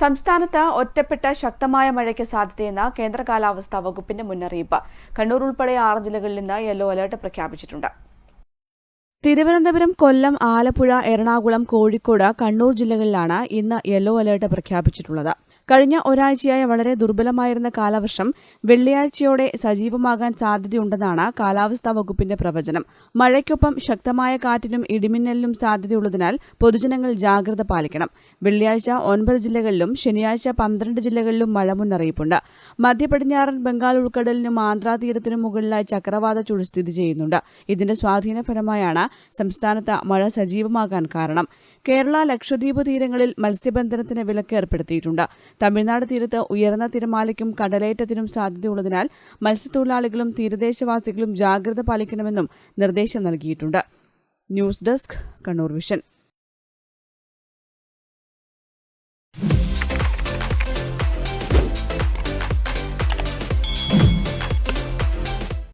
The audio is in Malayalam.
സംസ്ഥാനത്ത് ഒറ്റപ്പെട്ട ശക്തമായ മഴയ്ക്ക് സാധ്യതയെന്ന് കേന്ദ്ര കാലാവസ്ഥാ വകുപ്പിന്റെ മുന്നറിയിപ്പ്. കണ്ണൂർ ഉൾപ്പെടെ ആറ് ജില്ലകളിൽ നിന്ന് യെല്ലോ അലർട്ട് പ്രഖ്യാപിച്ചിട്ടുണ്ട്. തിരുവനന്തപുരം കൊല്ലം ആലപ്പുഴ എറണാകുളം കോഴിക്കോട് കണ്ണൂർ ജില്ലകളിലാണ് ഇന്ന് യെല്ലോ അലർട്ട് പ്രഖ്യാപിച്ചിട്ടുള്ളത്. കഴിഞ്ഞ ഒരാഴ്ചയായി വളരെ ദുർബലമായിരുന്ന കാലവർഷം വെള്ളിയാഴ്ചയോടെ സജീവമാകാൻ സാധ്യതയുണ്ടെന്നാണ് കാലാവസ്ഥാ വകുപ്പിന്റെ പ്രവചനം. മഴയ്ക്കൊപ്പം ശക്തമായ കാറ്റിനും ഇടിമിന്നലിനും സാധ്യതയുള്ളതിനാൽ പൊതുജനങ്ങൾ ജാഗ്രത പാലിക്കണം. വെള്ളിയാഴ്ച ഒൻപത് ജില്ലകളിലും ശനിയാഴ്ച പന്ത്രണ്ട് ജില്ലകളിലും മഴ മുന്നറിയിപ്പുണ്ട്. മധ്യപടിഞ്ഞാറൻ ബംഗാൾ ഉൾക്കടലിനും ആന്ധ്രാ തീരത്തിനും മുകളിലായി ചക്രവാത ചുഴി സ്ഥിതി ചെയ്യുന്നുണ്ട്. ഇതിന്റെ സ്വാധീന ഫലമായാണ് സംസ്ഥാനത്ത് മഴ സജീവമാകാൻ കാരണം. കേരള ലക്ഷദ്വീപ് തീരങ്ങളിൽ മത്സ്യബന്ധനത്തിന് വിലക്ക് ഏർപ്പെടുത്തിയിട്ടുണ്ട്. തമിഴ്നാട് തീരത്ത് ഉയർന്ന തിരമാലയ്ക്കും കടലേറ്റത്തിനും സാധ്യതയുള്ളതിനാൽ മത്സ്യത്തൊഴിലാളികളും തീരദേശവാസികളും ജാഗ്രത പാലിക്കണമെന്നും നിർദ്ദേശം നൽകിയിട്ടുണ്ട്. News desk Kannur vision.